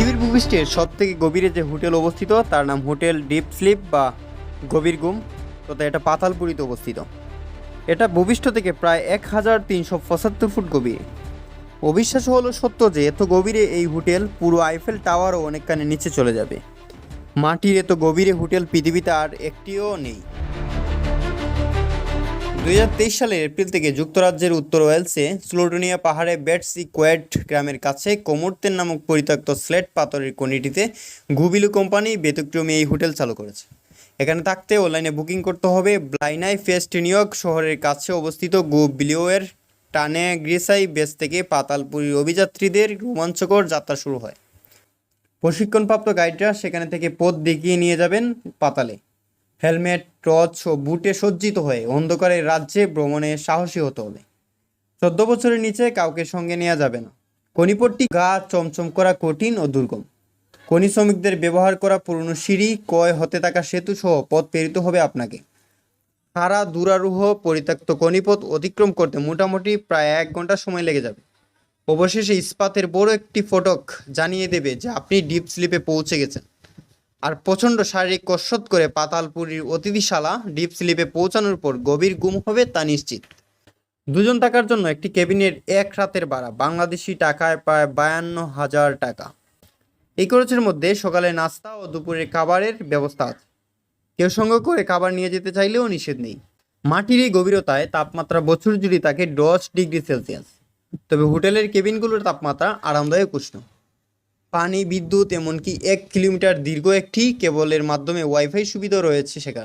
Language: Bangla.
পৃথিবীর ভূপৃষ্ঠের সব থেকে গভীরে যে হোটেল অবস্থিত, তার নাম হোটেল ডিপ স্লিপ বা গভীর ঘুম তথা এটা পাতালপুরিতে অবস্থিত। এটা ভূপৃষ্ঠ থেকে প্রায় এক হাজার তিনশো পঁচাত্তর ফুট গভীরে। অবিশ্বাস হলো সত্য যে, এত গভীরে এই হোটেল পুরো আইফেল টাওয়ারও অনেকখানি নিচে চলে যাবে। মাটির এত গভীরে হোটেল পৃথিবীতে আর একটিও নেই। দুই হাজার তেইশ সালের এপ্রিল থেকে যুক্তরাজ্যের উত্তর ওয়েলসে স্লোডোনিয়া পাহাড়ে বেটসি কোয়েট গ্রামের কাছে কোমরতেন নামক পরিত্যক্ত স্লেট পাথরের কনিটিতে গুবিলু কোম্পানি ব্যতিক্রমী এই হোটেল চালু করেছে। এখানে থাকতে অনলাইনে বুকিং করতে হবে। ব্লাইনাই ফেস্ট নিউইয়র্ক শহরের কাছে অবস্থিত গুবিলিওয়ের টানে গ্রিসাই বেস থেকে পাতালপুরীর অভিযাত্রীদের রোমাঞ্চকর যাত্রা শুরু হয়। প্রশিক্ষণপ্রাপ্ত গাইডরা সেখানে থেকে পথ দেখিয়ে নিয়ে যাবেন পাতালে। হেলমেট, টর্চ ও বুটে সজ্জিত হয়ে অন্ধকারের রাজ্যে ভ্রমণে সাহসী হতে হবে। চোদ্দ বছরের নিচে কাউকে সঙ্গে নেওয়া যাবে না। কনিপট্টি গা চমচম করা কঠিন ও দুর্গম। খনি শ্রমিকদের ব্যবহার করা পুরনো সিঁড়ি, কয় হতে থাকা সেতু সহ পথ পেরিতে হবে আপনাকে। সারা দুরারোহ পরিত্যক্ত কনিপথ অতিক্রম করতে মোটামুটি প্রায় এক ঘণ্টা সময় লেগে যাবে। অবশেষে ইস্পাতের বড় একটি ফটক জানিয়ে দেবে যে আপনি ডিপ স্লিপে পৌঁছে গেছেন। আর প্রচণ্ড শারীরিক কসরত করে পাতালপুরীর অতিথিশালা ডিপ স্লিপে পৌঁছানোর পর গভীর গুম হবে তা নিশ্চিত। দুজন থাকার জন্য একটি কেবিনের এক রাতের ভাড়া, বাংলাদেশি টাকায় প্রায় বায়ান্ন হাজার টাকা। এই খরচের মধ্যে সকালে নাস্তা ও দুপুরের খাবারের ব্যবস্থা আছে। কেউ সঙ্গে করে খাবার নিয়ে যেতে চাইলেও নিষেধ নেই। মাটির এই গভীরতায় তাপমাত্রা বছর জুড়ে থাকে দশ ডিগ্রি সেলসিয়াস। তবে হোটেলের কেবিনগুলোর তাপমাত্রা আরামদায়ক উষ্ণ। পানি বিদ্যুৎ এমনকি এক কিলোমিটার দীর্ঘ একটি কেবলের মাধ্যমে ওয়াইফাই সুবিধা রয়েছে সেখানে।